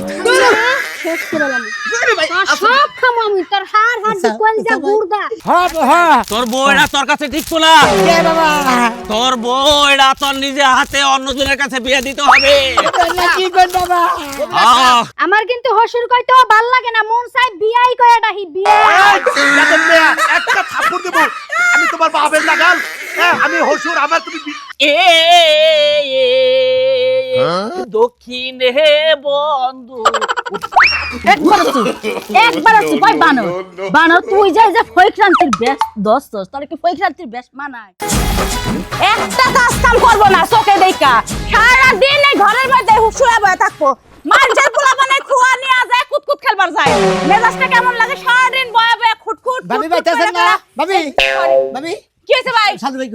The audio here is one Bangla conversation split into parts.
আমি খাব না। শেষ করে সব খাব আমি তোর হার হার আচ্ছা, আচ্ছা। গুড়দা। হ্যাঁ হ্যাঁ। তোর বউটা তোর কাছে টিকতো না তোর বউটা তোর নিজে হাতে অন্যজনের কাছে বিয়ে দিতে হবে। কি কর বাবা? আমার কিন্তু হসুর কইতেও ভালো লাগে না মন চাই বিয়াই কয়া ডাহি বিয়া। একটা থাপ্পড় দেবো। আমি তোমার বাপের লাগাল হ্যাঁ আমি হসুর আমার তুমি দক্ষিণে বন্ধু। একবার আছো একবার আছো ভাই বানো বানো তুই যাই যে ফৈক্রান্তির কি ফৈক্রান্তির মানায়? একটা কাজ কাম করব না চোখে দেখা। সারা দিন এই ঘরের মধ্যে শুয়ে বয়ে থাকব। মাঞ্জের পোলা বানায় খুয়া নিয়ে যায় কুতকুত খেলবার যায়। মেজাজটা কেমন লাগে? সারাদিন বয়ে বয়ে খুটখুট ভাবি বাইতেছেন না? ভাবি? ভাবি? কি হয়েছে ভাই? সাধু ভাই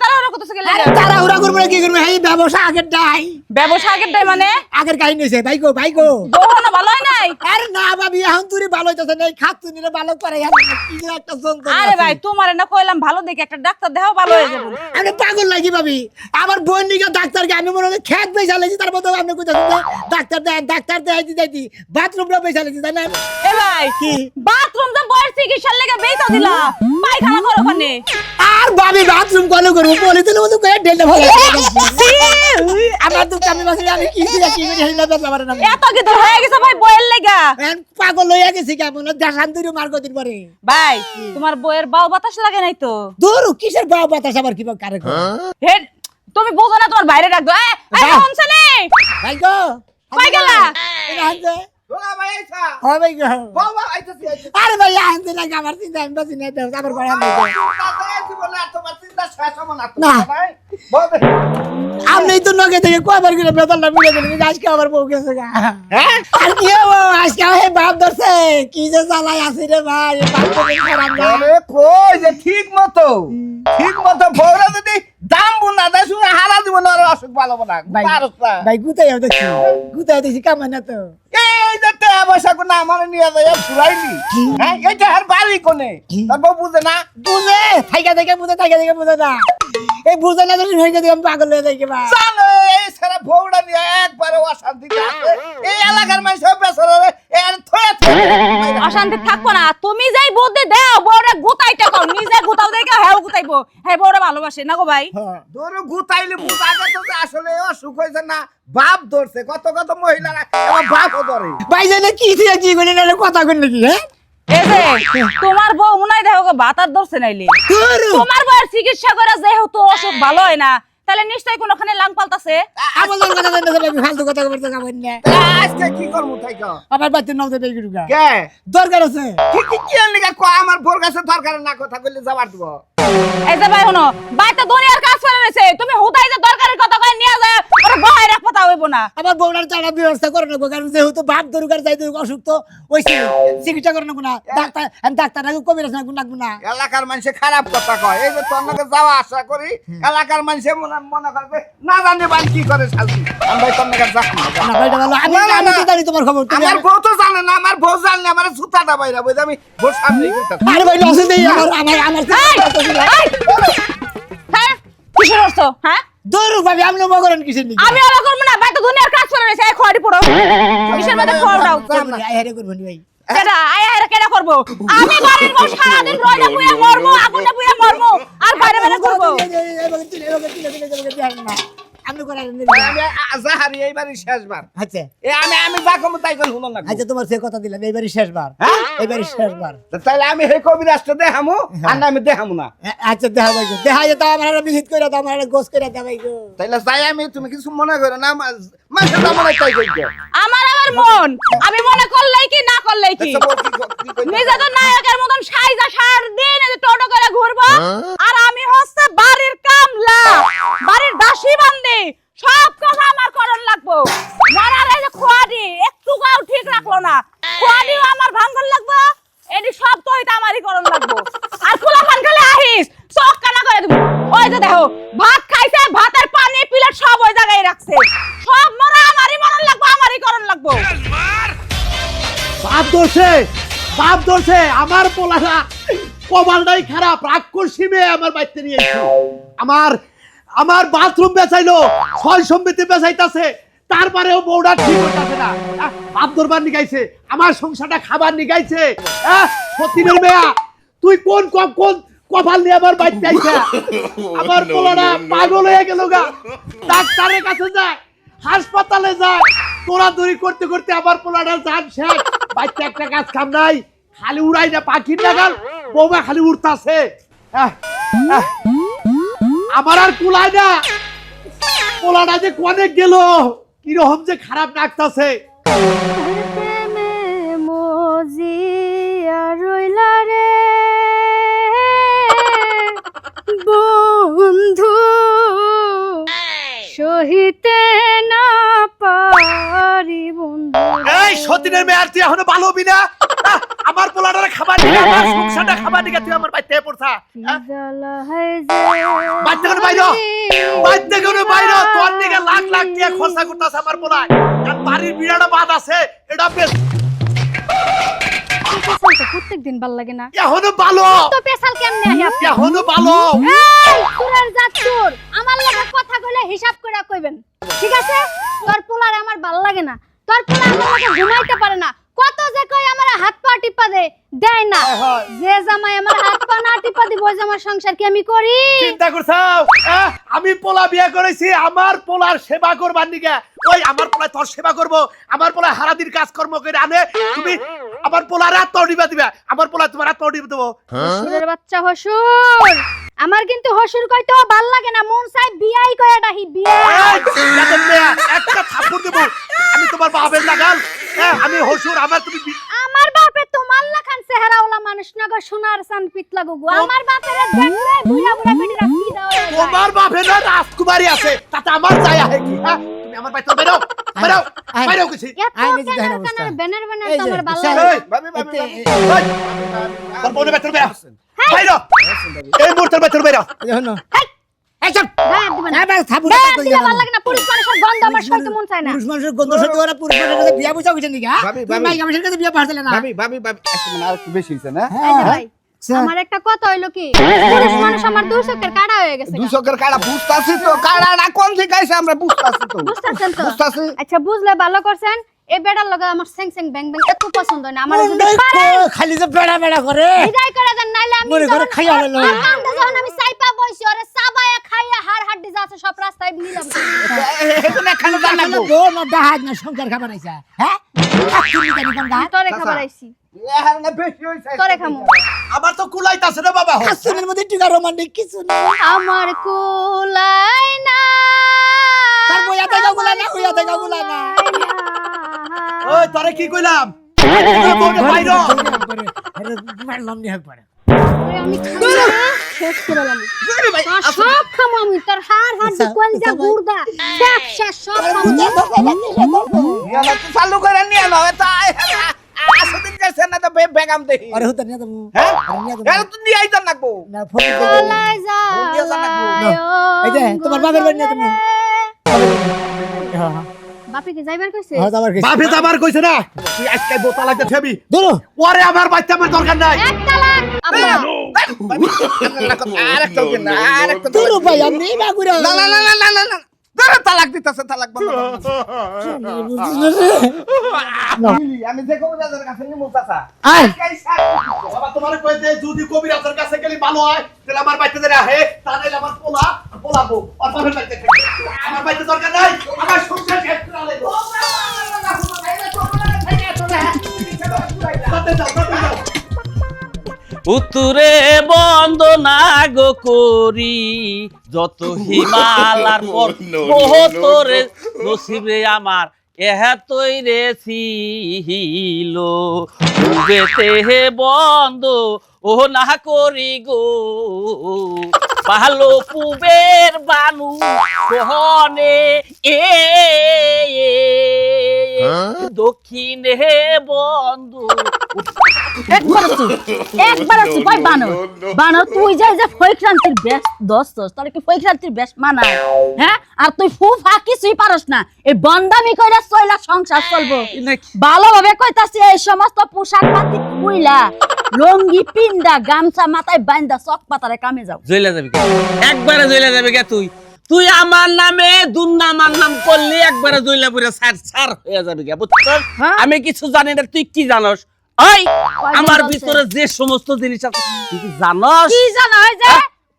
গো আমরা তারা ওরা কত গেলে আরে তাড়াহুড়া করব না কি করব? এই ব্যবসা আগের ডাই ব্যবসা আগের দেয় মানে? আগের কাহিনী হয়েছে ভাই গো ভাই গো। বউহনো ভালো হয় নাই? আরে না ভাবি এখন তুই ভালো হইতেছে না খাত তুই নিলে ভালো করে আর কি একটা যন্ত্রণা আরে ভাই তোমার না কইলাম ভালো দেখে একটা ডাক্তার দেখাও ভালো হয়ে যাবে। আমি পাগল লাগি ভাবি? আমার বোন নিকে ডাক্তারকে আমি মনে হয় খেত পয়সা লেছি তার মধ্যে ডাক্তার দেয় ডাক্তার দেয় যাইতি বাথরুমটা পয়সা লেছি তাই না? এ ভাই কি? বাথরুম তো বয়স চিকিৎসার লেগে বেইতা দিলা। পায়খানা করো ওখানে। আর ভাবি বাথরুম করব বলে দিলে মতো করে ঢেলে ভালো আমার তো কামি বাসলে আমি কি দিয়ে কি করে হেলা বেলা পারে না এত কি তোর হয়ে গেছে ভাই বইয়ের লেগা পাগল হয়ে গেছি কেমন দেখান তুই মার কদিন পরে ভাই তোমার বইয়ের বাউ বাতাস লাগে নাই তো দূর কিসের বাবা বাতাস আবার কি কারে হে তুমি বোঝো না তোমার বাইরে রাখব এই ভাই গো কই গেলা? এই। আরে ভাই আমার চিন্তা আমি বাসি না আবার করে না তো, না। ভাই। বল দে। আমি তো নগে থেকে কয়বার করে বেতনটা মিলে আজকে আবার বউ গেছে গা হ্যাঁ? আর কি আজকে বাপ ধরছে কি যে জ্বালাই আছি রে ভাই কই যে ঠিক মতো ঠিক মতো বউরা যদি দাম বুনা দেয় শুনে হারা দিব না অসুখ ভালো না ভাই গুতাই দেখছি গুতাই দেখছি কামাই না তো পয়সা কোন আমার নিয়ে যায় ফুরাইলি হ্যাঁ এইটা আর বাড়ি কোনে? কি? তার বউ বুঝে না? বুঝে! থাইকা থেকে বুঝে থাইকা থেকে বুঝে না। এই বুঝে না যদি হয়ে গেছে আমি পাগল হয়ে যাই বা জানো এই সারা বউরা নিয়ে একবারে অশান্তিতে আছে। এই এলাকার মানুষ বেসরে এর থয়ে থয়ে অশান্তি থাকব না। তুমি যাই বুদ্ধি দাও বউরে গুতাইতে কও নিজে গুতাও দেখে হ্যাঁ গুতাইবো। হ্যাঁ বউরে ভালোবাসে না গো ভাই? তোর গুতাইলে বুঝাবে তো আসলে অসুখ হয়েছে না বাপ ধরছে কত কত মহিলারা আমার বাপও ধরে। ভাই জানে কি দিয়ে কি করে কথা কই নাকি হ্যাঁ? তোমার বউ মনে হয় দেখো বাতার ধরছে নাইলে। তোমার বউয়ের চিকিৎসা করে যেহেতু অসুখ ভালো হয় না তাহলে নিশ্চয়ই কোনোখানে লাং পাল্টাছে আমার কথা কই না আমি ফালতু কথা যাবেন না। আজকে কি করব আমার বাচ্চা নাও দেবে কি কে? দরকার আছে। কি কি কি লিগা আমার বোর কাছে দরকার না কথা কইলে যাবার দিব। এই যে ভাই শোনো বাইতে দুনিয়ার কাজ করে রয়েছে। তুমি হুদাই যে দরকারের কথা কয়ে নিয়ে যায় বহাই রাখ কথা হইব না। আমার বউটার চারা ব্যবস্থা করে নেব কারণ যেহেতু বাপ দরকার যাই অসুখ তো ওই চিকিৎসা করে নেব না। ডাক্তার আমি ডাক্তার নাকি কবির রাখব না। না এলাকার মানুষে খারাপ কথা কয়। এই যে তোর যাওয়া আশা করি এলাকার মানুষে মনে মনে করবে না জানি বান কি করে শালতি আমি ভাই না ভালো আমি আমি তো জানি তোমার খবর আমার বউ তো জানে না আমার বউ জানলে আমার জুতাটা বাইরা বই আমি বউ সামনেই আরে ভাই লসে দেই আমার আমার আমার হ্যাঁ? কিসের অর্থ হ্যাঁ? দূর ভাবি আমি মনে কিসের নিকে আমি ওরা করব না বাইতে দুনিয়ার কাজ করে রয়েছে খড়ি পড়ো কিসের মধ্যে খড় দাও? আরে করব ভাই। কেডা আয়া হেরা কেডা করব আমি বাড়ির বউ সারাদিন রইলে বুয়ে মরমু আগুনে বুয়ে মরমু আর বাইরে বাইরে করব আমি করার আমি আজাহারি এইবারই শেষবার। আচ্ছা। এ আমি আমি যা কম তাই কোন শুনুন না আচ্ছা তোমার সে কথা দিলাম এইবারই শেষবার। হ্যাঁ? এইবারই শেষবার। তাহলে আমি হে কবি রাষ্ট্র দেখামু আর না আমি দেখামু না। আচ্ছা দেখা যাবে দেখা আমার ভিজিট করে দাও আমার গোস করে দাও ভাই গো। যাই আমি তুমি কিছু মনে করো না মনে তাই আমার আমার মন? আমি মনে করলেই কি না করলেই কি? নিজে তো নায়কের মতন সাইজা সার দিন টোটো করে ঘুরবো। আর আমি হচ্ছে বাড়ির কামলা বাড়ির দাসী বান্দি। সব কথা আমার করণ লাগবো। মরার এই যে খোয়াডি একটু গাও ঠিক রাখল না। খোয়াডিও আমার ভাঙন লাগবো এটি সব তো হইতে আমারই করণ লাগবো। আর খোলা খান খেলে আহিস, চোখ কানা করে দিব। ওই যে দেখো, ভাত খাইছে, ভাতের পানি, প্লেট সব ওই জায়গায় রাখছে। সব মরা আমারই মরণ লাগবো, আমারই করণ লাগবো। বাপ ধরছে বাপ ধরছে। আমার পোলাটা কমালটাই খারাপ করছি মেয়ে আমার বাড়িতে নিয়ে আমার আমার বাথরুম বেচাইলো ছয় সম্মিতি বেচাইতাছে তারপরেও বউটা ঠিক হইতাছে না। বাপ দরবার নিগাইছে আমার সংসারটা খাবার নিগাইছে। হ্যাঁ সতীনের মেয়া তুই কোন কোন কপাল নিয়ে আমার বাড়িতে আইছা? আমার পোলাটা পাগল হয়ে গেল গা। ডাক্তারের কাছে যায় হাসপাতালে যায় তোড়াদড়ি করতে করতে আমার পোলাটা যান শেষ। বাচ্চা একটা কাজ কাম নাই খালি উড়াই না পাখির নাগাল বৌমা খালি উড়তাছে। আহ। আমার আর কুলায় না। কোলাটা যে কনে গেল, কীরকম যে খারাপ লাগতাছে। বন্ধু, সহিতে না বন্ধু। এই সতীনের মেয়ার তুই এখনও ভালো হবি না? আমার পোলাটারে খাবার নিয়ে আমার সংসারটা খাবার নিয়ে তুই আমার বাড়িতে পড়ছা। বাড়িতে কোনো বাইর বাড়িতে কোনো বাইর তোর দিকে লাখ লাখ দিয়ে খরচা করতেছে আমার পোলায়। কারণ বাড়ির বিড়াটা বাদ আছে এটা বেশ। তো প্রত্যেকদিন ভালো লাগে না। এখনও ভালো তো পেশাল কেমনে আহি আপনি এখনও ভালো এই তোরের জাত চোর আমার লাগে কথা কইলে হিসাব করে কইবেন। ঠিক আছে? তোর পোলার আমার ভালো লাগে না। তোর পোলা আমার লাগে ঘুমাইতে পারে না। কত যে কই আমার হাত পা টিপা দে দেয় না। যে জামাই আমার হাত পা না টিপা দিব ওই জামার সংসার কি আমি করি? চিন্তা করছাও আমি পোলা বিয়ে করেছি আমার পোলার সেবা করবার নিকে ওই আমার পোলায় তোর সেবা করব আমার পোলায় হারাদির কাজকর্ম করে আনে। তুমি আমার পোলার হাত দিবা দিবা আমার পোলায় তোমার হাত দিবা দেবো। হসুরের বাচ্চা হসুর। আমার কিন্তু হসুর কইতেও ভালো লাগে না মন চাই বিয়াই কয়া ডাহি বিয়া। এই, বেদম একটা থাপ্পড় দেবো। আমি তোমার বাপের লাগাল। হ্যাঁ আমি হসুর আমার তুমি আমার বাপে তোমার লাখান চেহারাওয়ালা মানুষ না গো সোনার চান পিতলা গুগু আমার বাপের দেখলে বুড়া বুড়া বেটিরা কি দাও তোমার বাপের না রাজকুমারী আছে। তাতে আমার যায় আহে কি? হ্যাঁ তুমি আমার বাড়িতে বেরো বেরো বেরো কিছু আই নিজে দেখেন অবস্থা। ব্যানার ব্যানার এই তো যে, আমার ভালো লাগে। ভাবি ভাবি তোর বোনের বেতন বেরো। বাইরো এই মুহূর্তের না। আমার একটু কথা হইল কি পুরুষ মানুষ আমার দুই চোখের কাটা হয়ে গেছে বুঝতাছি তো কোন আমরা বুঝতাছি তো। বুঝতেছেন তো? আচ্ছা বুঝলে ভালো করছেন এই বেটার লগে আমার সেং সেং ব্যাং ব্যাং এত পছন্দ না আমার যদি খালি যে বেড়া বেড়া করে। বিদায় করে দেন নাইলে আমি করে যখন- খাইয়া হলো। আর কান্দে যখন আমি সাইপা বইছি ওরে সাবায়া খাইয়া হাড় হাড্ডি যা আছে সব রাস্তায় নিলাম এখানে লাগবো বউ না ডাহাজ না সংসার খাবার আইসা হ্যাঁ? গা তোরে খাবার আইছি। এখানে বেশি হইছে। তোরে খামু। আমার তো কুলাইতাছে না বাবা। হাসনের মধ্যে টিকা রোমান্টিক কিছু না আমার কুলাই না। তার বইয়া থেকে গুলা না হইয়া থেকে গুলা না। ওই তোরে কি কইলাম মারলাম নি একবারে সব খামু আমি তোর আচ্ছা, কলজা আচ্ছা। শেষ সব খামু চালু করে নিয়ে নাও এটা আসদিন না তো বে- বেগাম দেখি আরে হতে নিয়ে দেবো হ্যাঁ আরে নিয়ে দেবো এটা তুই নিয়ে আইতাম লাগবো না ফোন এই যে, তোমার বাপের বাড়ি নিয়ে তুমি। বাপি কি যাইবার কইছে? হ্যাঁ আমার কিছু বাপে যাবার কইছে না? তুই আজকে বোতা লাগতে ঠেবি ধরো। ওরে আমার বাচ্চা আমার দরকার নাই। এক তালাক। আর একটা দিন, আর একটা ধরো ভাই আমি বাগুরা না না না না না না না। তালাক দিতেছে তালাক বন্ধ আমি যে কবিরাজের কাছে নিমু চাচা। বাবা তোমার কইতে যদি কবিরাজের কাছে গেলে ভালো হয় তাহলে আমার বাড়িতে ধরে আহে তাহলে আমার পোলা পোলাবো। আর বাপের বাড়িতে আমার বাড়িতে দরকার নাই আমার সংসার যাও। উত্তরে বন্দনা গো করি যত হিমালার পর তোরে নসিবে আমার এহাতই রে ছিল ডুবেতে হে বন্ধ ও না করি গো। ভালো পুবের বানু সহনে এ দক্ষিণে বন্ধু একবার আছো একবার আছো ভাই বানর বানর তুই যাই যে ফৈক্রান্তির বেশ দোস্ত তোর কি ফৈক্রান্তির বেশ মানায়? হ্যাঁ? আর তুই ফু ফা কিছুই পারস না। এই বন্দামি কইরা চইলা সংসার চলবো। ভালোভাবে কইতাছি এই সমস্ত পোশাক পাতি খুইলা। লঙ্গি পিন্দা গামছা মাথায় বান্দা চক পাতারে কামে যাও। জইলা যাবি? একবারে জইলা যাবে কে তুই? তুই আমার নামে দুর্নামার নাম করলি একবারে দুইলা পুরে সার সার হয়ে যাবে গা বুঝছস হ্যাঁ? আমি কিছু জানি না তুই কি জানস? ওই আমার? ভিতরে যে সমস্ত জিনিস আছে তুই কি জানস? কি জানো ওই যে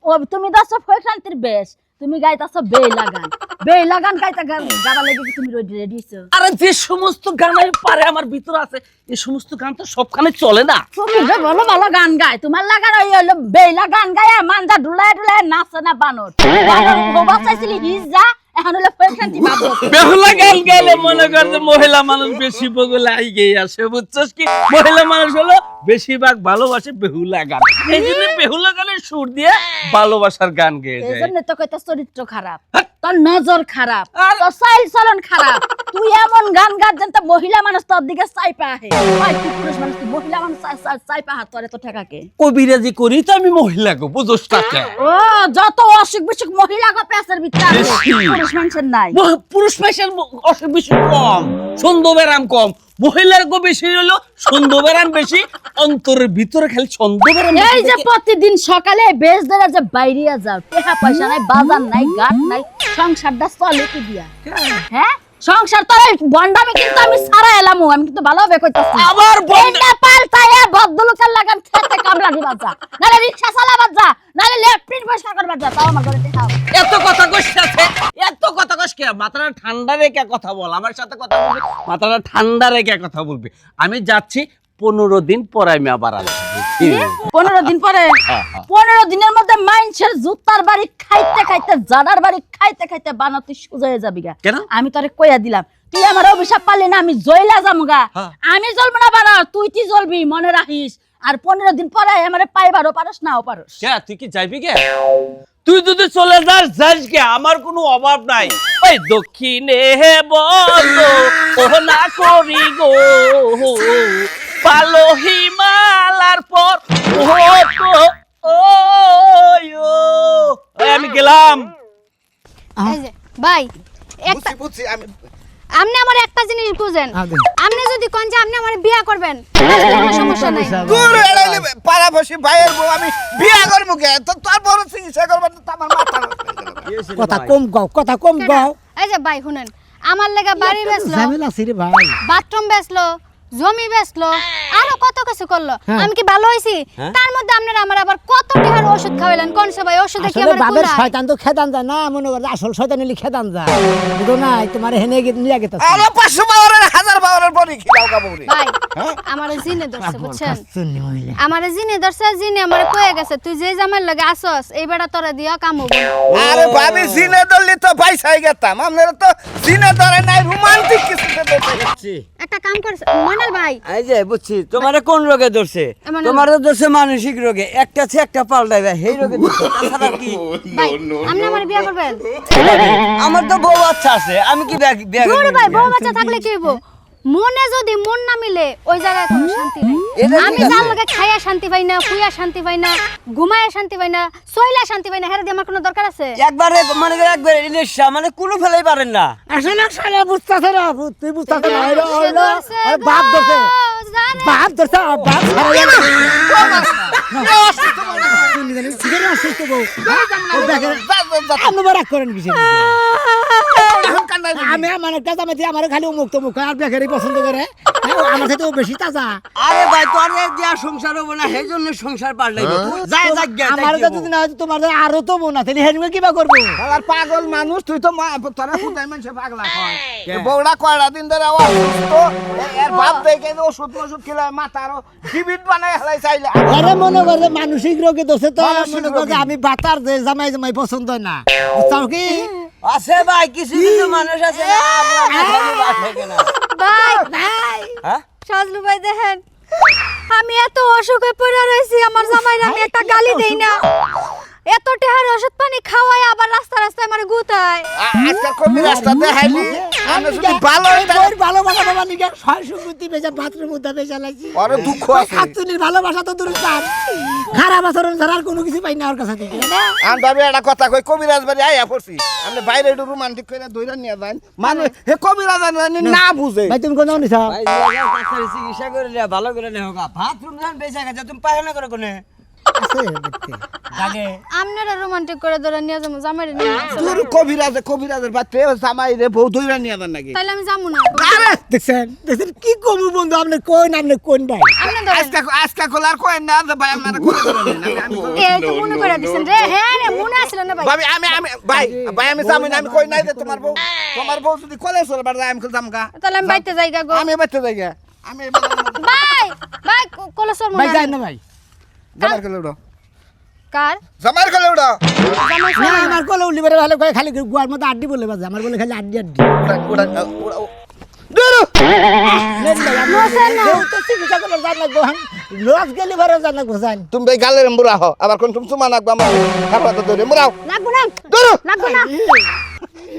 ও তুমি দশ ফয়খান্তির বেশ। তুমি গাইতাছ বেলা গান বেলা লাগান গাইতা গান। গাবা লাগি কি তুমি রেডি হইছো। আরে যে সমস্ত গানের পারে আমার ভিতরে আছে এই সমস্ত গান তো সবখানে চলে না। তুমি যে ভালো ভালো গান গাই তোমার লাগার ওই হলো বেলা গান গায় মান্দা ডুলায় ডুলায় নাচে না বানর। বানর গোবা চাইছিলি হিজ যা এখন হলো ফয়খান্তি বাবু বেহুলা গান গাইলে মনে কর যে মহিলা মানুষ বেশি বগুলা আই গিয়ে আসে বুঝছস কি? মহিলা মানুষ হলো বেশিরভাগ ভালোবাসে বেহুলা গান। এই জন্য বেহুলা গানের সুর দিয়ে ভালোবাসার গান গেয়ে এই জন্য তো কইতা চরিত্র খারাপ তোর নজর খারাপ তোর চাইল চলন খারাপ। তুই এমন গান গাছ যেন তো মহিলা মানুষ তোর দিকে চাইপা আহে ভাই তুই পুরুষ মানুষ তুই মহিলা মানুষ চাই- চাই- চাইপা হাত তোর এত ঠেকাকে। কবিরাজি করি তো আমি মহিলা গো বুঝোস তাকে ও যত অসুখ বিসুখ মহিলা গো পেছের ভিতরে পুরুষ মানুষের নাই। পুরুষ পেশের অসুখ বেশি কম ছন্দ ব্যারাম কম। মহিলার গো বেশি হলো ব্যারাম বেশি অন্তরের ভিতরে খালি ব্যারাম এই যে প্রতিদিন সকালে বেশ ধরে যে বাইরিয়া যাও টাকা পয়সা নাই বাজার নাই গাট নাই সংসারটা চলে কি দিয়া? হ্যাঁ? সংসার তো বন্ডামি কিন্তু আমি সারা এলাম আমি কিন্তু ভালোভাবে কইতাছি। আবার বন্ডা- বন্ডা পাল্টায়া বদলুকার লাগান খেতে কামলা দিবা যা। নালে রিকশা চালাবা যা নালে লেফটিন পয়সা করবা যা তাও আমার ঘরে দেখাও এত কথা কইতাছে এত কথা কইস কে? মাথাটা ঠান্ডা রেখে কথা বল আমার সাথে কথা বলবি মাথাটা ঠান্ডা রেখে কথা বলবি। আমি যাচ্ছি পনেরো দিন পরে আমি আবার পনেরো দিন পরে? হ্যাঁ, হ্যাঁ। পনেরো দিনের মধ্যে মাইনছের জুতার বাড়ি খাইতে খাইতে জাডার বাড়ি খাইতে খাইতে বানা তুই সোজা হয়ে যাবি গা। কেন? আমি তোরে কইয়া দিলাম তুই আমার অভিশাপ পারলি না আমি জইলা যাব গা। হ্যাঁ। আমি জ্বলবো না বানা তুই তুই জ্বলবি মনে রাখিস? আর পনেরো দিন পরে আমার পাইবারও পারস নাও পারস। কে তুই কি যাইবি কে তুই যদি চলে যাস যাস কে আমার কোনো অভাব নাই। ওই দক্ষিণে হে বলো ও না করি গো। পালো হিমালার পর আমি গেলাম ভাই একটা বুঝছি আমি আপনি আমার একটা জিনিস বুঝেন আপনি যদি কোন যে আপনি আমার বিয়া করবেন সমস্যা নাই দূর এড়াইলে পাড়াপড়শি ভাইয়ের বউ আমি বিয়া করব কে তো তোর বড় চিকিৎসা করব তো আমার মাথা হয়ে। কথা কম গাও কথা কম গাও এই যে ভাই শুনেন আমার লেগা বাড়ি বেচলো ঝামেলা ভাই বাথরুম বেচলো জমি বেচলো আরও কত কিছু করল? হ্যাঁ। আমি কি ভালো হইছি? তার মধ্যে আপনারা আমার আবার কত টাকার ওষুধ খাওয়াইলেন? কোন সবাই ওষুধে কি আমার বাবের? শয়তান তো খেদান যায়। না মনে করে আসল শয়তান হলে খেদান যায়। বুঝো না তোমার হেনে গিয়ে নিয়ে গেতে আরও পাঁচশো পাওয়ারের হাজার পাওয়ারের পরই খিলাও কাবুরি ভাই আমার জিনে ধরছে বুঝছেন? আমার জিনে ধরছে জিনে আমার কয়ে গেছে তুই যে জামার লগে আসস এই বেড়া তোরা দিয়া কাম হব না। আরে ভাবি জিনে ধরলি তো পয়সাই গেতাম। আপনারা তো জিনে ধরে নাই রোমান্টিক কিছুতে দেখতে একটা কাম করছে মনাল ভাই। এই যে বুঝছি তোমার কোন রোগে ধরছে? তোমার ধরছে মানসিক রোগে। একটা আছে একটা পাল্টাইবে সেই রোগে তাছাড়া কি? আপনি আমার বিয়া করবেন? আমার তো বউ বাচ্চা আছে। আমি কি ভাই বউ বাচ্চা থাকলে কি হইব? মনে যদি মন না মিলে ওই জায়গায় কোনো শান্তি নাই। আমি যার লগে খাইয়া শান্তি পাই না কুইয়া শান্তি পাই না ঘুমায়া শান্তি পাই না সইলা শান্তি পাই না হেরে দিয়ে আমার কোনো দরকার আছে? একবারে মানে একবার মানে কোনো ফেলাই পারেন না। আসলে বুঝতেছে না তুই বুঝতেছে না আরে বাপ ধরছে জানে। বাপ ধরছে আর বাপ ছাড়া শুনি জানি সিগারেট আসছিস তো বউ। ও ব্যাগের আপনি রাগ করেন কিছু আমি আমার খালি উমুক তমুক আর বেকারি পছন্দ করে। হ্যাঁ, আমার সাথে ও বেশি তাজা। আরে ভাই তোর দেয়া সংসার হব না সেই জন্য সংসার পাল্টাইবে যাই যাক আমার যদি না হয় তোমার আরও তো বোন আছে হেনমে কিবা করব? আর পাগল মানুষ তুই তো মা- তোরা মানুষে পাগলা কয়টা দিন ধরে অসুস্থ এর ভাব দেখে ওষুধ ওষুধ খেলে মাথা আরও জীবিত বানাই হেলাই চাইলে আরে মনে করে মানসিক রোগে দোষে তো মানসিক মনে করে আমি বাতার যে জামাই জামাই পছন্দ হয় না। বুঝছ কি? আছে ভাই কিছু কিছু মানুষ আছে না ভাই ভাই। হ্যাঁ? সাজলু ভাই দেখেন আমি এত অসুখে পড়ে রয়েছি আমার জামাইরা আমি একটা গালি দেই না। এত টেহার ওষুধ পানি খাওয়াই আবার রাস্তা রাস্তায় আমার গুতায়। আজকাল কবি রাস্তা দেখাইলি? আমি যদি ভালো তোর ভালোবাসা বাবা নিকে ছয় সুকুতি বেজা বাথরুম মধ্যে বেজা লাগছি ওরে দুঃখ আছে। খাতুনির ভালোবাসা তো দূর চান খারাপ আচরণ ছাড়া আর কোনো কিছু পাই না ওর কাছে থেকে। আমি ভাবি একটা কথা কই কবিরাজ বাড়ি আইয়া পড়ছি। আমি বাইরে একটু রোমান্টিক করে দইরা নিয়ে যান মানে হে কবিরাজ না বুঝে। ভাই তুমি কোন নিছ? ভাই ডাক্তার চিকিৎসা করে লিয়া ভালো করে নেও গা বাথরুম যান বেঁচে গেছে তুমি পায়খানা করো কোনে? আছে দেখতে। লাগে আপনারা রোমান্টিক করে ধরে নিয়ে যাব জামাইরে নিয়ে যাব। তোর কবিরাজে কবিরাজের বাচ্চা জামাই রে বউ ধইরা নিয়ে যান নাকি? তাইলে আমি যাব না। আরে দেখছেন দেখছেন কি কমু বন্ধু আপনি কোন আপনি কোন ভাই। আপনি ধরেন। আজকা আজকা কলার কই না ভাই আমার করে দিলেন আমি আমি এই মনে করে দিছেন রে। হ্যাঁ রে মনে আসলো না ভাই। ভাবি আমি আমি ভাই ভাই আমি যাব না আমি কই নাই যে তোমার বউ তোমার বউ যদি কলেজ চলে বার আমি তাহলে আমি বাইতে যাই গা। গো আমি বাচ্চা যাই গা আমি ভাই ভাই কলসর ভাই যাই না ভাই। জামার কলে উড়ো কার জামার কলে উড়ো না আমার কোলে উল্লি বেড়ে ভালো করে খালি গুয়ার মতো আড্ডি বলে বাজে আমার বলে খালি আড্ডি আড্ডি উড়ান উড়ান উড়া দূর লস গেলি ভালো জানা গোসান তুমি ভাই গালের মুরা আবার কোন তুমি সুমা নাকবা আমার খাপা তো ধরে মুরাও লাগবো না দূর লাগবো না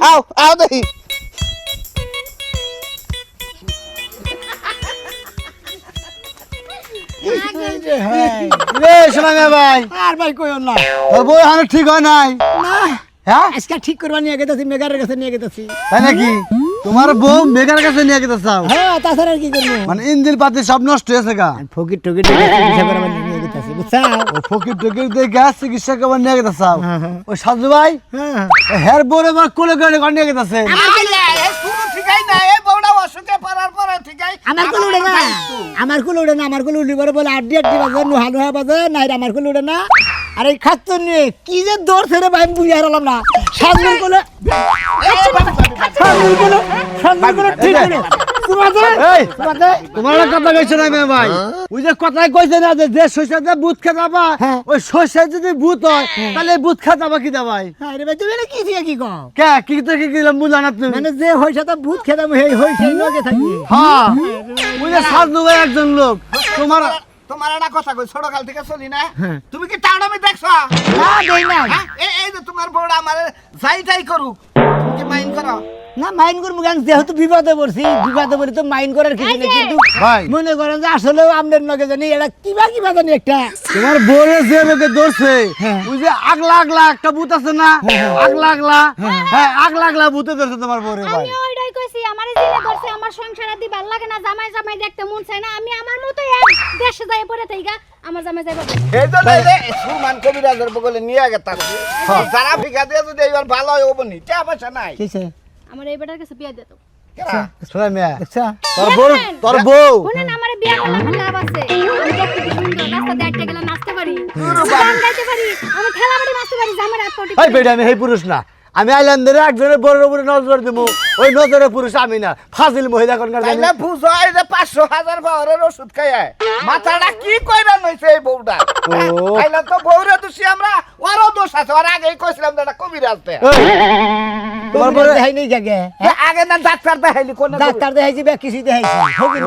আও আও দেখি রে সোনামিয়া ভাই। আর ভাই কইও না। তোর বই হানো ঠিক হয় নাই? না। হ্যাঁ? আজকে ঠিক করবা নিয়ে গেতেছি মেগারের কাছে নিয়ে গেতেছি। তাই নাকি? তোমার বউ মেঘার কাছে নিয়ে গেতে চাও? হ্যাঁ তাছাড়া কি করব? মানে পাতি সব নষ্ট হয়েছে গা। ফকির টকির দেখে চিকিৎসা করে আমার নিয়ে গেতেছি বুঝছা ও ফকির টকির দিয়ে চিকিৎসা করবার নিয়ে গেতে চাও? হ্যাঁ, হ্যাঁ। সাজু ভাই? হ্যাঁ। হের বউর এবার কোলে করে ঘর নিয়ে গেতেছে। আইলে এ শুরু ঠিকাই এই বউটা অসুখে ঠিকাই আমার কোলে উড়ে না আমার কোলে উড়ে না আমার কোলে উড়ি পরে বলে আড্ডি আড্ডি বাজে নুহা নুহা বাজে নাই আমার কোলে উড়ে না আর এই খাচ্ছ নিয়ে কি যে দৌড় ছেড়ে ভাই বুঝে হারালাম না সামনের কোলে সামনের কোলে ঠিক তোমাদের তোমার একটা কথা কইছো না মেয়ে ভাই? ওই যে কথাই কইছে না যে যে শস্যতে বুত খেতে যাবা হ্যাঁ। ওই শস্যে যদি বুত হয় তাহলে বুত খেতে কি দাবাই হ্যাঁ রে ভাই তুমি কি দিয়ে কি কও? কে কি তো কি দিলাম বুঝলা তুমি? মানে যে হইছে তো ভূত খেতাম হেই হই লগে থাকি। হ্যাঁ। ওই যে সাজু ভাই একজন লোক তোমার তোমার একটা কথা কই ছোট কাল থেকে চলি না? তুমি কি টাউডামি দেখছ? না দেই না হ্যাঁ? এই যে তোমার বউটা আমার যাই যাই করুক তুমি কি মাইন্ড করো? না মাইন্ড করব কেন? যেহেতু বিপদে পড়ছি বিপদে পড়ি তো মাইন্ড করার কিছু নেই কিন্তু ভাই। মনে করেন যে আসলেও আমাদের নগে জানি এটা কিবা কিবা জানি একটা। তোমার বউরে যে লোকে ধরছে। হ্যাঁ। ওই যে আগলা আগলা একটা ভূত আছে না? আগলা আগলা। হ্যাঁ। আগলা আগলা ভূতে ধরছে তোমার বউরে ভাই। আমি ওইটাই কইছি আমার জিনে ধরছে আমার সংসার দি ভালো লাগে না জামাই জামাই দেখতে মন চায় না আমি আমার মতো এক দেশে যাই পড়ে থাইগা আমার জামাই যাইবা এই জন্য যে সুরমান কবিরাজের বগলে নিয়ে গেতাম। যারা ভিক্ষা দিয়ে যদি এবার ভালো হয় ওবনি টাকা পয়সা নাই। কিসে আমার এই বেটার কাছে বিয়া দিত কেরা? শোনা মেয়া। আচ্ছা। তোর বউ তোর বউ। শুনেন আমার বিয়া করলে লাভ আছে। আমি দেখতে সুন্দর রাস্তা দেখতে গেলে নাচতে পারি। গান গাইতে পারি আমি খেলা বাড়ি নাচতে পারি জামার হাত পটি এই বেটা আমি সেই পুরুষ না। আমি আইল্যান্ডের একজনের বড় উপরে নজর দেবো ওই নজরে পুরুষ আমি না। ফাজিল মহিলা কোনকার জানি। তাইলে বুঝো এই যে পাঁচশো হাজার পাওয়ারের ওষুধ খাই মাথাটা কি কইরা নইছে এই বউটা? হ্যাঁ? ও। তাইলে তো বউরে দোষী আমরা ওরও দোষ আছে। ওর আগেই কইছিলাম দাদা কবিরাজ দে তোমার বড় দেখাই নেই জায়গা আগে না ডাক্তার দেখাইলি কোন ডাক্তার দেখাইছি বা কিছু দেখাইছি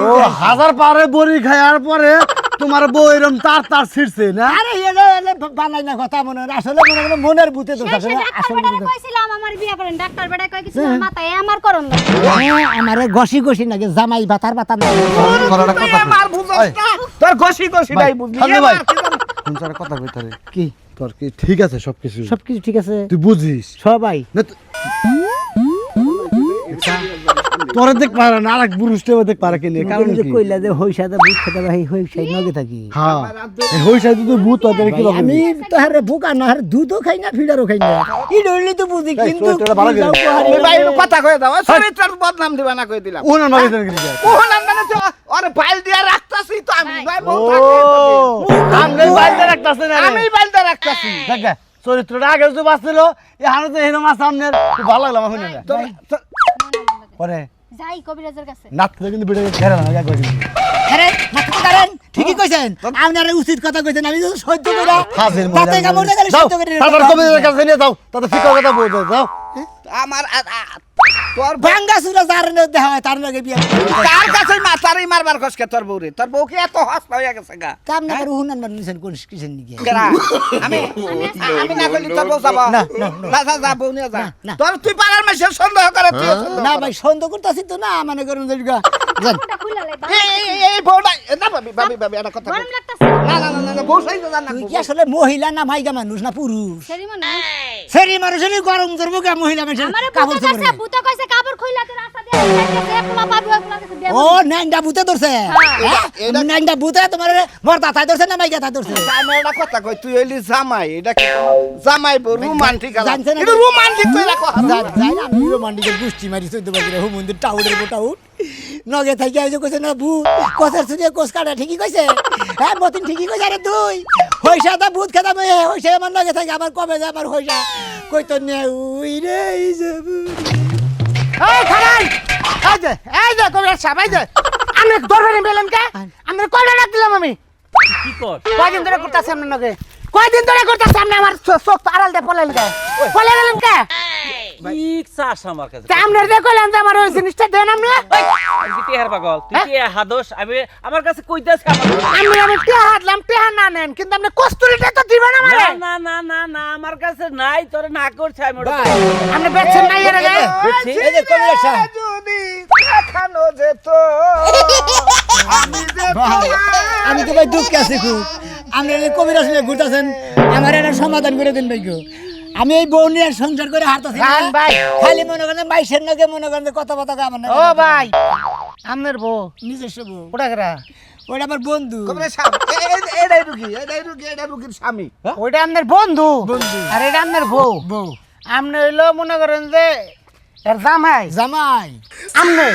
ও হাজার পারে বড়ি খাওয়ার পরে তোমার বউ এরম তার তার ছিড়ছে না? আরে এলে এলে বানাই না কথা মনে আসলে মনে হয় মনের ভূতে তো ডাক্তার আসল কইছিলাম আমার বিয়া করেন। ডাক্তার বেটা কই কিছু মাথায় আমার করন না। আমারে ঘষি ঘষি নাকি জামাই বাতার বাতার না একটা কথা আমার বুঝছ তোর ঘষি ঘষি ভাই, নাই বুঝলি। ভাই। কোন চার কথা কইতে রে কি? তোর কি ঠিক আছে সবকিছু? সবকিছু ঠিক আছে। তুই বুঝিস। সবাই। না তোরে দেখ পারে না আরেক পুরুষটা দেখ পারে কে কারণ যে কি? কইলা যে হইসাতে ভূত খেতে ভাই হইসাই নগে থাকি। হ্যাঁ এই হইসা যদি ভূত হয় কি ভাই, হবে আমি তো হারে বোকা না হারে দুধও খাই না ফিডারও খাই না। ই ডরলি তো বুঝি কিন্তু ভাই কথা কয়ে দাও ওই চরিত্রের বদনাম দিবা না কই দিলাম। কি যায় ওহনার মানে তো আরে বাইল দিয়া রাখতাছি তো আমি ভাই বউ ও থাকে আমি বাইরে রাখতাছে না আমি বাইল দিয়া রাখতাছি। দেখ চরিত্রটা আগে যদি বাঁচছিল এই হানো তো এরকম আছে সামনের ভালো লাগল আমার শুনে। না তো পরে? যাই কবিরাজের কাছে। নাচতে কিন্তু ভিডিও ছেড়ে না একবার। আরে মাথা কারেন ঠিকই কইছেন। আপনারা উচিত কথা কইছেন আমি তো সহ্য কইরা হাজির মনে তাতে কেমন গেলে সহ্য করে তারপর কবিরাজের কাছে নিয়ে যাও তাতে ঠিক কথা বলে যাও। আমার তোর ভাঙ্গা সুরা যার দেখা হয় তার লগে বিয়া তার কাছে মাথারই মারবার কসকে তোর বউরে। তোর বউ কি এত হস্ত হয়ে গেছে গা? কাম না করে হুনান মান নিছেন কোন কিসেন নিগে? কেরা? আমি আমি না করলি তোর বউ যাব। না, না, না। না যা, যা বউ নিয়ে যা। না, না। তোর তুই পাড়ার মাসে সন্দেহ করে তুই না ভাই সন্দেহ করতেছি তো না মনে করেন লাই এই এই, বউটা না ভাবি ভাবি ভাবি একটা কথা না না না না, না বউ সাই তো জানা তুই কি আসলে মহিলা না মাইকা মানুষ না পুরুষ? সেরি মনে সেরি মানুষ হলে গরম ধরবো কে মহিলা মানুষ আমারে কাপড় চোপড়? কইছে বুতা কইছে কাপড় খুইলা তো রাস্তা দিয়ে যে পোলা পাবি ওই পোলার কাছে ও ধরছে? হ্যাঁ। হ্যাঁ? নাইনটা তোমার মর্দা থাই ধরছে না মাইকা থাই ধরছে? আমি একটা কথা কই তুই হইলি জামাই এটা কি জামাই রোমান্টিক জানছে না এটা রোমান্টিক কই রাখো যা- যাই আমি রোমান্টিকের গুষ্টি মারি চোদ্দ বছরে হুমন্দির উঠ নগে থাকি আইজো কইছে না ভূত কষের সুদিয়ে কোষ কাটা ঠিকই কইছে। হ্যাঁ মতিন ঠিকই কইছে আরে তুই। হইসা তো ভূত খেতা মই হইসা আমার নগে থাকি আমার কবে যায় আমার হইসা? কই তো নে উই রে এই যে ভূত। এই খারাই এই যে এই যে কবিরাজ সাহেব এই যে আমি দরবারে পেলাম কে? আমি কয়টা ডাক দিলাম আমি? কি কর কয়দিন ধরে করতেছি আপনার নাকি কয়দিন ধরে করতেছি আপনি আমার চো- চোখ তো আড়াল দিয়ে পলাইল কে পলে গেলেন কে চাস আমার কাছে? আপনার দিয়ে কইলেন যে আমার ওই জিনিসটা দেন আপনি। আমি কি টিহার পাগল তুই কি হাদোস আমি আমার কাছে কইতাছ আমার আমি আমি টেহা হাতলাম টেহা না নেন কিন্তু আপনি কস্তুরিটা তো দিবেন আমারে। না না না না না আমার কাছে নাই তোরে না করছে আমি ভাই, আপনি বেচছেন না এর আগে? এই যে কবিরাজ সাহেব, যদি দেখানো যেত আমি যে আমি তো ভাই দুঃখে আছি খুব। আপনি এই কবিরাজ নিয়ে ঘুরতেছেন আমার এটা সমাধান করে দিন ভাই গো। আমি এই বউ নিয়ে সংসার করে হারতাছি না। ভাই। খালি মনে করেন মাইসের নগে মনে করেন কথা কথা আমার ও ভাই। আপনার বউ। নিজস্ব বউ। ওটা কেরা? ওটা আমার বন্ধু। এটাই রুগী এটাই রুগী এটা রুগীর স্বামী। ওইটা আপনার বন্ধু। বন্ধু। আর এটা আপনার বউ। বউ। আপনি হইল মনে করেন যে এর জামাই। জামাই। আপনি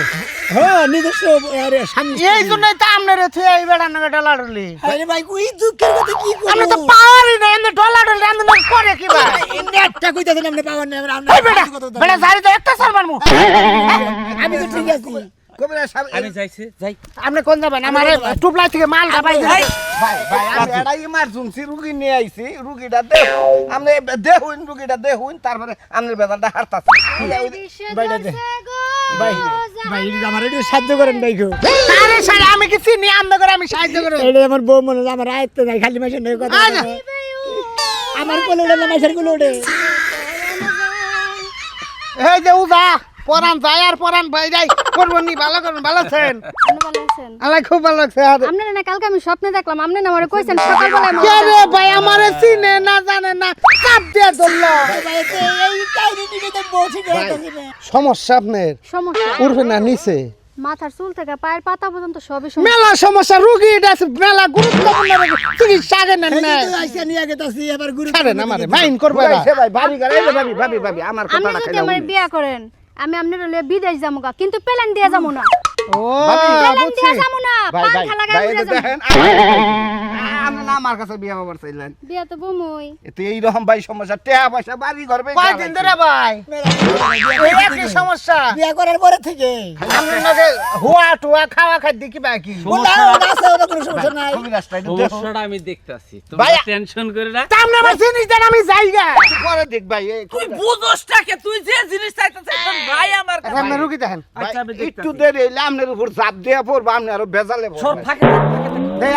হ্যাঁ নিজস্ব আরে স্বামী এই জন্যই তো আপনার থুয়ে এই বেড়া নাকি ডলা ডলি আরে ভাই কই দুঃখের কথা কি আপনি কইতাছেন আপনি পাওয়ার নাই আমরা এই বেটা বেটা জারি তো একটা সার মারমু আমি তো ঠিক আছি। আমি যাইছি যাই। আপনি কোন যাবেন? আমার টুপলাই থেকে মাল খাবাই ভাই ভাই আমি এটা ইমার্জেন্সি রুগী নিয়ে আইছি রুগীটা দেখুন আপনি দেখুন রুগীটা দেখুন তারপরে আপনার বেতনটা হারতাছি বাইরে দে। ভাই ভাই আমার একটু সাহায্য করেন ভাই গো। আরে সার আমি কি চিনি? করে আমি সাহায্য করব। এটা আমার বউ মনে হয় আমার আয়ত্ত নাই খালি কথা। আমার কোলে মাসের কোলে এই যে উদা পরান যায় আর পরান ভাই যাই করবেন নি ভালো করবেন ভালো আছেন আল্লাহ খুব ভালো লাগছে আর আপনার না কালকে আমি স্বপ্নে দেখলাম আপনি না আমারে কইছেন সকালবেলায় কে রে ভাই আমারে চিনে না জানে না চাপ দিয়ে ধরলো সমস্যা আপনার সমস্যা উঠবে না নিচে মাথার চুল থেকে পায়ের পাতা পর্যন্ত সবই সমস্যা মেলা সমস্যা রুগী এটা আছে মেলা গুরুত্বপূর্ণ রোগী। চিকিৎসা আগে না না আইসা নিয়ে গেতাছি এবার গুরু আমারে মাইন করবে না। সে ভাই যে ভাবি ভাবি ভাবি আমার আপনি কথাটা যদি খাইলা আমার বিয়া করেন আমি আপনার লয়ে বিদেশ যাব গা, কিন্তু পেলেন দিয়ে যাব না। ও প্লেন দিয়ে যামু না পাংখা লাগাই। দেখেন না আমার কাছে বিয়ে বাবার চাইলেন। বিয়া তো বমুই। এতে এইরকম ভাই সমস্যা টেহা পয়সা বাড়ি ঘর বেচা কয়দিন ধরে ভাই? এই একই সমস্যা। বিয়া করার পরে থেকে। আপনার নাকি হুয়া টুয়া খাওয়া খাদ্য কি? বাকি ওটা ওটা আছে ওটা কোনো সমস্যা নাই। খুবই রাস্তা একটু দেখো। সমস্যাটা আমি দেখতাছি। ভাই, তোমরা টেনশন করে না। সামনে আমার জিনিস দেন আমি যাইগা পরে দেখ ভাই তুই বুঝোসটাকে তুই যে জিনিস চাইতেছিস এখন ভাই আমার কাছে আপনি রুগী দেখেন। আচ্ছা, একটু দেরি হইলে আপনার উপর চাপ দেওয়া পড়ব আপনি আরও বেজালে সর পড়বেন। ফাঁকে। এই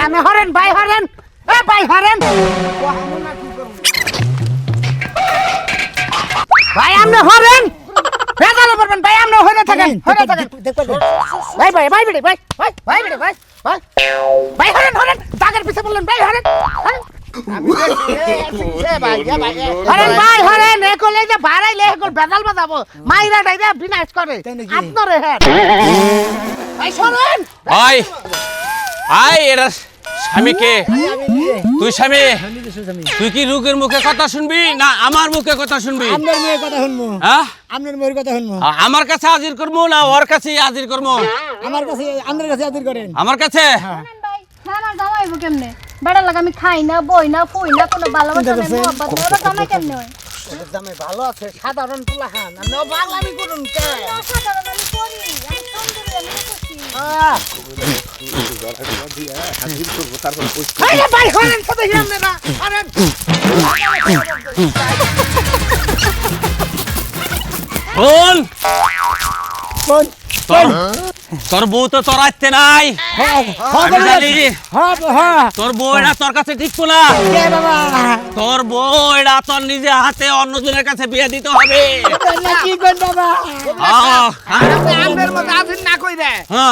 আমি হরেন ভাই হরেন। এ ভাই হরেন। ভাই আপনি হরেন? বেজালে পড়বেন ভাই আপনি হরে থাকেন হরে থাকেন। ভাই ভাই ভাই বেড়ে ভাই ভাই ভাই বেড়ে ভাই ভাই। ভাই হরেন হরেন। দাগের পিছে বললেন ভাই হরেন। হরেন। হরেন ভাই হরেন এ কলে যে বাড়াইলে এ কল বেজাল বাজাবো। মাইরা ডাইরা বিনাশ করে। হ্যাঁ ভাই শোনেন আই এরা স্বামীকে। তুই স্বামী তুই কি রুগের মুখে কথা শুনবি? না আমার মুখে কথা শুনবি? আপনার মেয়ের কথা শুনব। হ্যাঁ? আপনার মেয়ের কথা শুনব। আমার কাছে হাজির করব না ওর কাছে হাজির করব? আমার কাছে আপনার কাছে আদর করেন। আমার কাছে? হ্যাঁ। আমার জামাইবো কেমনে? বেড়া লাগা আমি খাই না বই না ফুই না কোনো ভালোবাসা নেই জামাই কেমনে হয়? দামে ভালো আছে সাধারণ পোলাহান আমি বাংলামি করুন কে? আমি করি আমি সুন্দরী আমি করছি আরে ভাই হরেন সাথে সামনে না হরেন শোন কোন তোর বউ তো তোর আইতে নাই। হ্যাঁ হ্যাঁ হ্যাঁ তোর বউ এটা তোর কাছে ঠিক না তোর বউ এটা তোর নিজে হাতে অন্যজনের কাছে বিয়ে দিতে হবে। না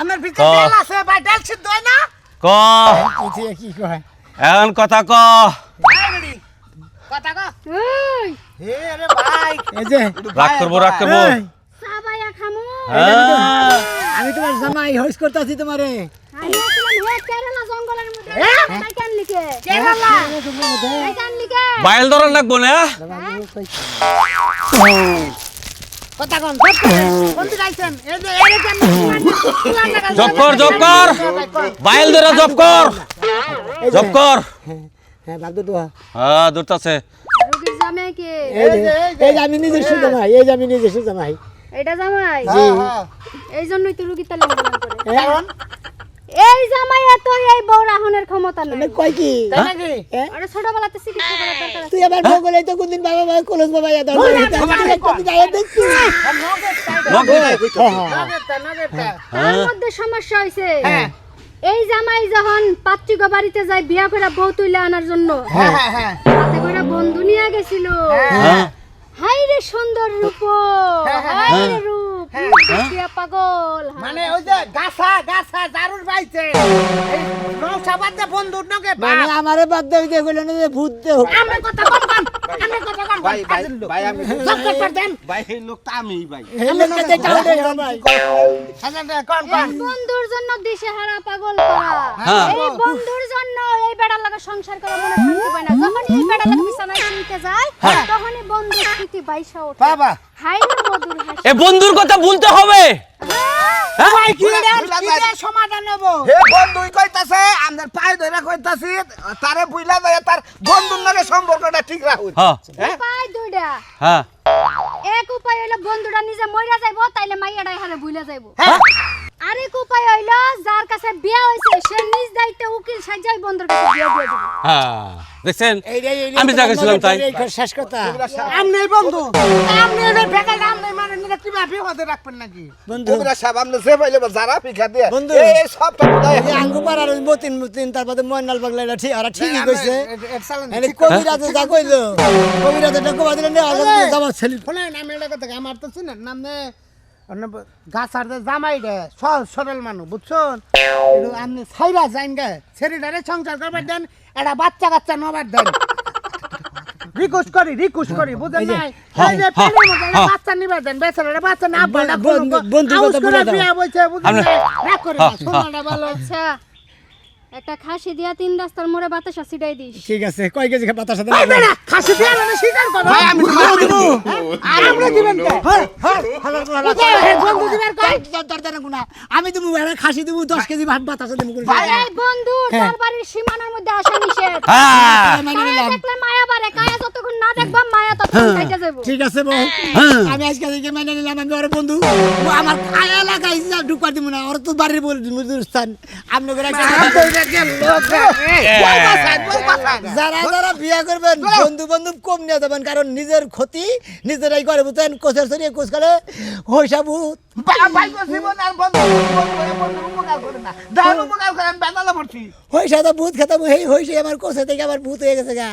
আমরা ভিতরে। ডাল আছে ভাই ডাল সিদ্ধ হয় না? ক কি কি কয়? এখন কথা ক কথা কো এই। হে আরে ভাই। এই যে রাগ করব রাগ করব। খামু। হ্যাঁ। আমি তোমার জামাই হইস করতেছি তোমারে। আমি আসলাম হে কেরালা জঙ্গলের মধ্যে তাই কেন লিখে কেরালা? তাই কেন লিখে বাইল ধরা লাগবো না? কথা কোন সব কোন এই যে এর কেন জব কর জব কর। বাইল ধরা জব কর। জব কর। হ্যাঁ বাদ তো হ্যাঁ। দূরতাছে জামাই কে? এই যে এই যে আমি নিজস্ব এই যে আমি নিজস্ব জামাই। এটা জামাই? হ্যাঁ, এই জন্যই তো রুগী তালে কারণ এই জামাই এত এই বউ রাহনের ক্ষমতা নাই। কয় কি? তাই নাকি? আরে ছোটবেলাতে চিকিৎসা করার দরকার তুই আবার তো কোনদিন বাবা বাবা কলস বাবা ইয়া দাও তার মধ্যে সমস্যা হয়েছে হ্যাঁ। এই জামাই যখন পাত্রিক বাড়িতে যায় বিয়া করে বউ তুলে আনার জন্য। হ্যাঁ হ্যাঁ হ্যাঁ। তাতে করে বন্ধু নিয়ে গেছিল। হ্যাঁ। হাই রে সুন্দর রূপ হাই রে রূপ। পাগল মানে ওই যে গাছা গাছা জারুর বাইছে। নৌসাবাদে বন্ধুর নগে মানে আমারে বাদ দিয়ে দিয়ে কইলেন যে ভূত দেহ আমি কথা কোন কোন আমি কথা কোন ভাই ভাই ভাই আমি সব করতে দেন ভাই এই লোকটা আমি ভাই। এই লোকটা টাউডে জামাই হাজার কোন কোন এই বন্ধুর জন্য দিশে হারা পাগল করা। হ্যাঁ। এই বন্ধুর জন্য এই বেড়ার লাগা সংসার করে মনে শান্তি পায় না। যখন এই বেড়ার লাগা বিছানায় শুনতে যায় তখনই বন্ধুর স্মৃতি বাইসা ওঠে। বাবা। এ বন্ধুর কথা বলতে হবে। রে সমাধান নেব? হে বন্ধুই কইতাছে আমাদের পায়ে ধরে কইতাছি তারে বুইলা যায় তার বন্ধুর সম্পর্কটা ঠিক রাখুন হ্যাঁ। হ্যাঁ। এক উপায় হলো বন্ধুটা নিজে মইরা যাইবো তাইলে মাইয়াটাই হারে ভুলে যাইবো। হ্যাঁ। আরেক উপায় হইল যার কাছে বিয়া হইছে সে নিজ দায়িত্বে উকিল সাজাই বন্ধুর কাছে বিয়া দিয়ে দিবে হ্যাঁ দেখছেন? আমি যা গেছিলাম তাই। শেষ কথা। আমনে বন্ধু। আমনে এদের বেকার আমনে মানে নিলে কি ভাবে হতে রাখবেন নাকি? বন্ধু। ওগুলা সব আমনে যে পাইলে যারা পিখা দিয়ে। বন্ধু। এই সব তো এই আঙ্গু পাড়ার ওই মতিন মতিন তারপরে ময়নাল পাগলা এটা ঠিক আর ঠিকই কইছে। শুনেন কবিরাজে যা কইলো। কবিরাজে ডাকো বাদিলে নে আলাদা জামা ছেলি। আমি এটা কথা আমার তো চিনেন নাম নে গাছার জামাই রে সহজ সরল মানুষ বুঝছুন আপনি ছাইরা যাইন গে ছেলেটারে সংসার করবার দেন একটা বাচ্চা কাচ্চা নবার দেন। রিকোয়েস্ট করি রিকোয়েস্ট করি বুঝেন নাই। বাচ্চা নিবার দেন বেচারা বাচ্চা না বন্ধু- বন্ধু কথা বলে দাও। বিয়া বইছে বুঝেন আমরা- নাই? রাগ করে না শোনাটা ভালো আচ্ছা একটা খাসি দিয়া তিন রাস্তার মোড়ে বাতাসা ছিটাই দিস। ঠিক আছে কয় কেজি সাথে ভাই বেটা খাসি দিয়া মানে স্বীকার করো? ভাই আমি দিব। আর আমরা দিবেন কে হ্যাঁ হ্যাঁ বন্ধু দিবেন কই আমি তুমি খাসি দেবো দশ কেজি ভাত বাতাসে দেবো এই বন্ধু তোর বাড়ির সীমানার মধ্যে আসা নিষেধ। হ্যাঁ। কায়া দেখলে মায়া বাড়ে কায়া যতক্ষণ না দেখবা মায়া ততক্ষণ খাইতে যাব ঠিক আছে বউ আমি আজকে থেকে মেনে নিলাম আমি ওর বন্ধু। ও আমার এলাকায় যা ঢুকবার দিব না। ওর তো বাড়ির বল স্থান আপনি করে যারা যারা বিয়া করবেন বন্ধু বন্ধু কম নিয়ে যাবেন কারণ নিজের ক্ষতি নিজেরাই করে বুঝছেন কোচের সরিয়ে কোচ করে পড়ছি। হইসা তো ভূত খেতাম হেই হইসে আমার কোচে থেকে আবার ভূত হয়ে গেছে গা।